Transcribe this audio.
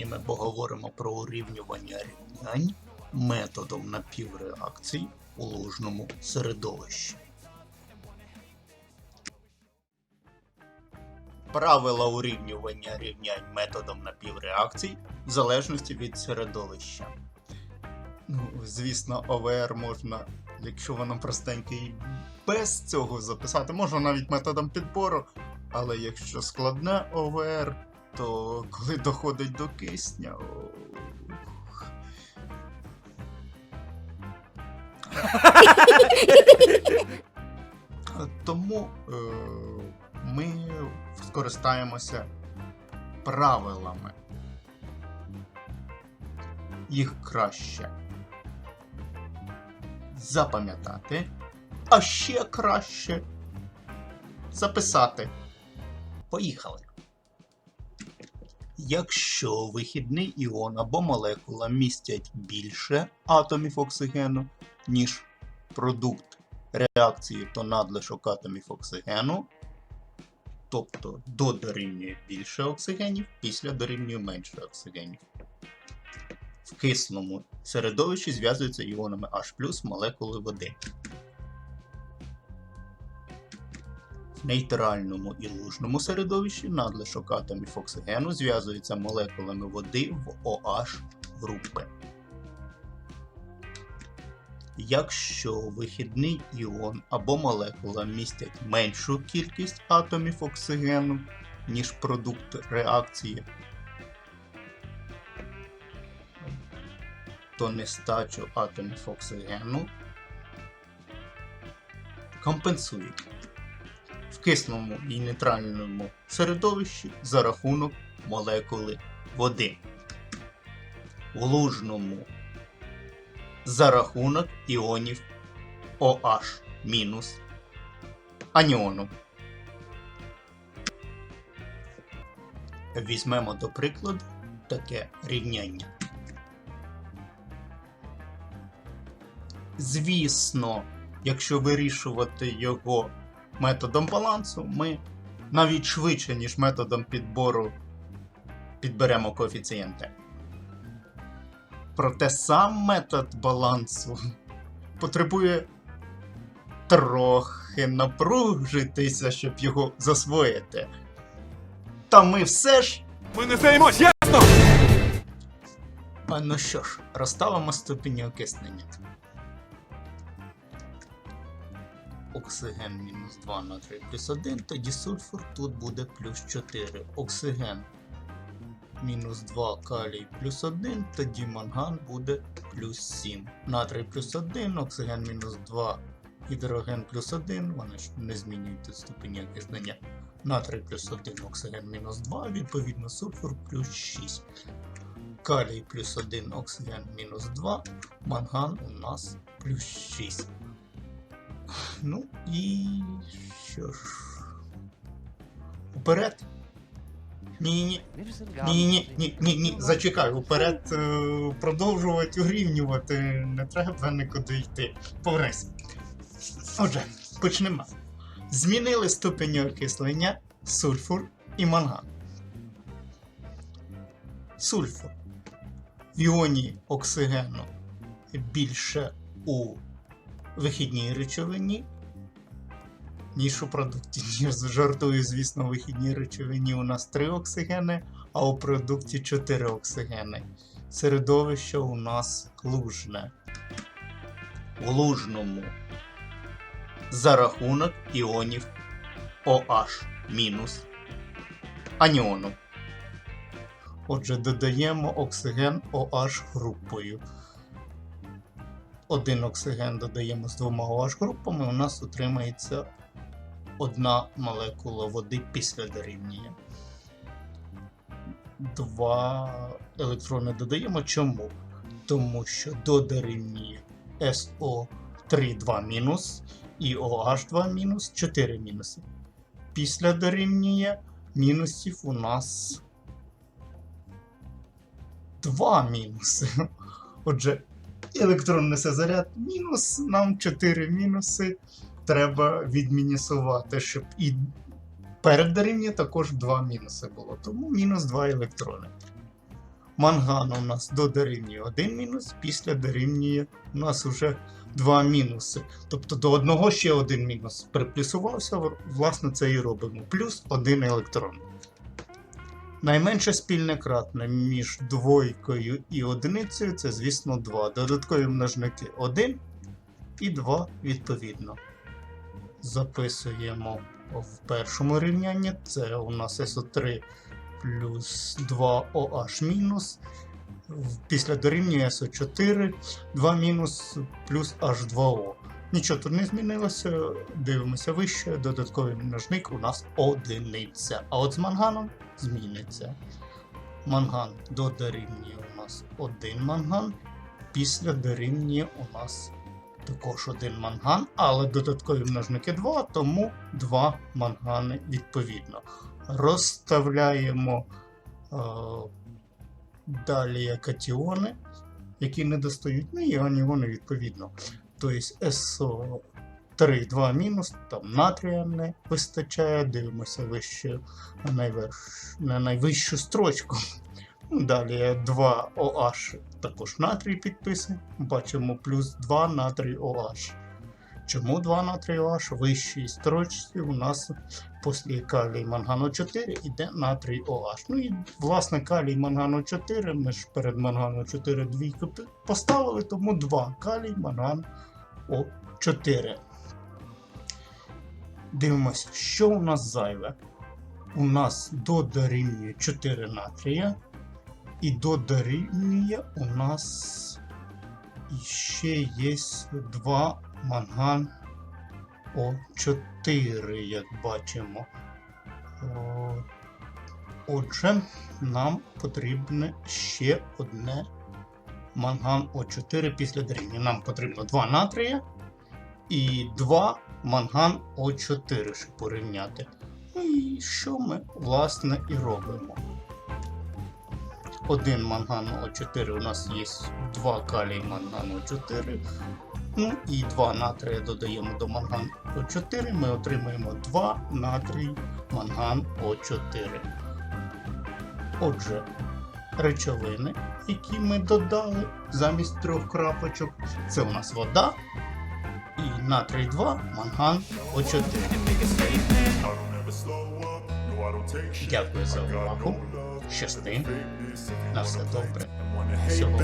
Сьогодні ми поговоримо про урівнювання рівнянь методом напівреакцій у ложному середовищі. Правила урівнювання рівнянь методом напівреакцій в залежності від середовища. Ну, звісно, ОВР можна, якщо воно простеньке, і без цього записати. Можна навіть методом підбору, але якщо складне ОВР, то коли доходить до кисня. Тому е, ми скористаємося правилами. Їх краще запам'ятати, а ще краще записати. Поїхали. Якщо вихідний іон або молекула містять більше атомів оксигену, ніж продукт реакції, то надлишок атомів оксигену, тобто до дорівнює більше оксигенів, після дорівнює менше оксигенів. В кисному середовищі зв'язуються іонами H молекули води. Нейтральному і лужному середовищі надлишок атомів оксигену зв'язується молекулами води в OH групи. Якщо вихідний іон або молекула містять меншу кількість атомів оксигену, ніж продукт реакції, то нестачу атомів оксигену компенсують в кисному і нейтральному середовищі за рахунок молекули води. В лужному за рахунок іонів OH мінус аніону. Візьмемо до прикладу таке рівняння. Звісно, якщо вирішувати його методом балансу, ми навіть швидше, ніж методом підбору, підберемо коефіцієнти. Проте сам метод балансу потребує трохи напружитися, щоб його засвоїти. Та ми все ж. Ми не займось, ясно? А ну що ж, розставимо ступені окиснення. Оксиген мінус 2 на 3 плюс 1, тоді сульфур тут буде плюс 4. Оксиген мінус 2 калій плюс 1, тоді манган буде плюс 7. Натрій плюс 1, оксиген мінус 2, гідроген плюс 1, вони ж не змінюють ступені окиснення. Натрій плюс 1, оксиген мінус 2, відповідно сульфур плюс 6. Калій плюс 1, оксиген мінус 2, манган у нас плюс 6. Ну і що ж. Уперед. Ні, ні, ні, ні, ні, ні, зачекай, уперед е, продовжувати урівнювати, не треба нікуди йти. Повернись. Отже, почнемо. Змінили ступені окислення сульфур і манган. Сульфур в іоні оксигену більше у вихідній речовині, ніж у продукті. Я жартую, звісно, в вихідній речовині у нас 3 оксигени, а у продукті 4 оксигени. Середовище у нас лужне. В лужному за рахунок іонів OH мінус аніону. Отже, додаємо оксиген OH групою. Один оксиген додаємо з двома OH групами, у нас отримається одна молекула води після дорівнює. Два електрони додаємо. Чому? Тому що до дорівнює SO3 2 мінус і OH 2 мінус 4 мінуси. Після дорівнює мінусів у нас 2 мінуси. Отже, електрон несе заряд мінус, нам 4 мінуси треба відмінусувати, щоб і перед дорівнює також 2 мінуси було. Тому мінус 2 електрони. Манган у нас до дорівнює 1 мінус, після дорівнює у нас вже 2 мінуси. Тобто до одного ще один мінус приплюсувався, власне, це і робимо. Плюс один електрон. Найменше спільне кратне між двойкою і одиницею це, звісно, 2. Додаткові множники 1 і 2 відповідно. Записуємо в першому рівнянні. Це у нас SO3 плюс 2OH мінус. Після дорівнює SO4, 2 мінус плюс H2O. Нічого тут не змінилося. Дивимося вище. Додатковий множник у нас одиниця. А от з манганом зміниться. Манган до дорівнює у нас один манган. Після дорівнює у нас також один манган, але додаткові множники 2, тому 2 мангани відповідно. Розставляємо е, далі катіони, які не достають, ну і аніони відповідно. Тобто СО3 2 мінус, там натрія не вистачає, дивимося вище на, найверш... на найвищу строчку. Ну, Далі 2 OH також натрій підписує. Бачимо плюс 2 натрій OH. Чому 2 натрій OH? Вищій строчці у нас після калій мангану 4 йде натрій OH. Ну і власне калій мангану 4. Ми ж перед мангану 4 двійку поставили, тому 2 калій манган О4. Дивимося, що у нас зайве. У нас до дорівнює 4 натрія. І до дорівнює у нас ще є 2 манган О4, як бачимо. Отже, нам потрібне ще одне манган О4 після дорівнює. Нам потрібно 2 натрія і 2 манган О4, щоб порівняти. І що ми, власне, і робимо. Один манган О4 у нас є 2 калій манган О4. Ну і 2 натрія додаємо до манган О4. Ми отримаємо 2 натрій манган О4. Отже, речовини, які ми додали замість трьох крапочок, це у нас вода і натрій 2 манган О4. Дякую за увагу. Щасти. На все добре. Всього.